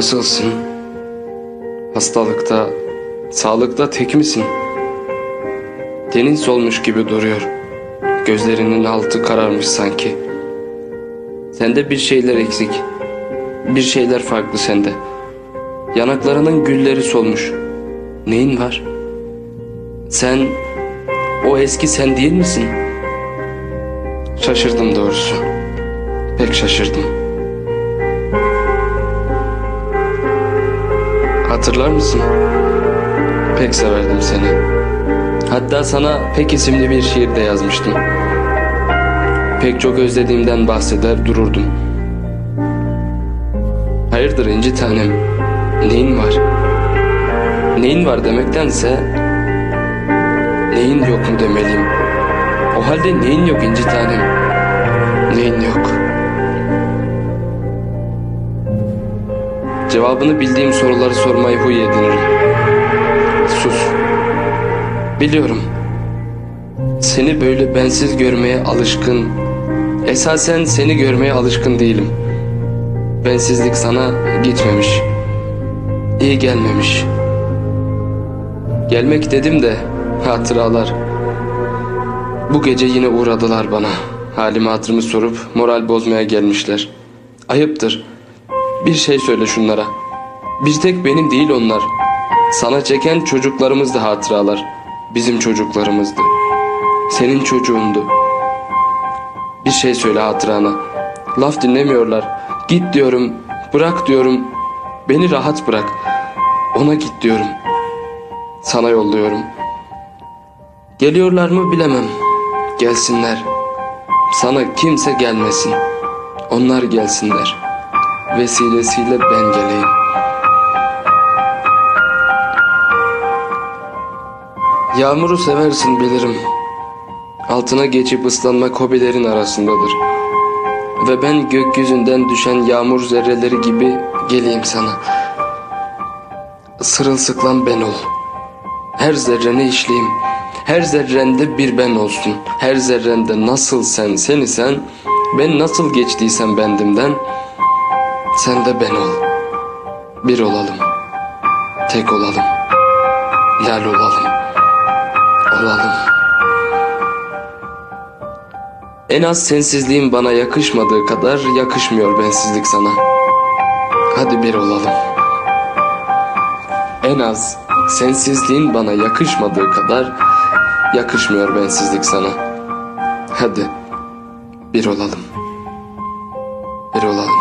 Nasılsın? Hastalıkta, sağlıkta tek misin? Tenin solmuş gibi duruyor. Gözlerinin altı kararmış sanki. Sende bir şeyler eksik. Bir şeyler farklı sende. Yanaklarının gülleri solmuş. Neyin var? Sen o eski sen değil misin? Şaşırdım doğrusu. Pek şaşırdım. Hatırlar mısın? Pek severdim seni. Hatta sana Pek isimli bir şiir de yazmıştım. Pek çok özlediğimden bahseder dururdum. Hayırdır inci tanem? Neyin var? Neyin var demektense neyin yok mu demeliyim. O halde neyin yok inci tanem? Neyin yok? Cevabını bildiğim soruları sormayı huy edinirim. Sus. Biliyorum. Seni böyle bensiz görmeye alışkın, esasen seni görmeye alışkın değilim. Bensizlik sana gitmemiş. iyi gelmemiş. Gelmek dedim de hatıralar. Bu gece yine uğradılar bana. Halimi hatırımı sorup moral bozmaya gelmişler. Ayıptır. Bir şey söyle şunlara. Bir tek benim değil onlar. Sana çeken çocuklarımızdı hatıralar. Bizim çocuklarımızdı. Senin çocuğundu. Bir şey söyle hatırana. Laf dinlemiyorlar. Git diyorum, bırak diyorum. Beni rahat bırak. Ona git diyorum. Sana yolluyorum. Geliyorlar mı bilemem. Gelsinler. Sana kimse gelmesin. Onlar gelsinler. Vesilesiyle ben geleyim. Yağmuru seversin bilirim. Altına geçip ıslanmak hobilerin arasındadır. Ve ben gökyüzünden düşen yağmur zerreleri gibi geleyim sana. Sırılsıklam ben ol. Her zerreni işleyeyim. Her zerrende bir ben olsun. Her zerrende nasıl sen seni sen, ben nasıl geçtiysem bendimden, sen de ben ol. Bir olalım. Tek olalım. Lal olalım. Olalım. En az sensizliğin bana yakışmadığı kadar yakışmıyor bensizlik sana. Hadi bir olalım. En az sensizliğin bana yakışmadığı kadar yakışmıyor bensizlik sana. Hadi bir olalım. Bir olalım.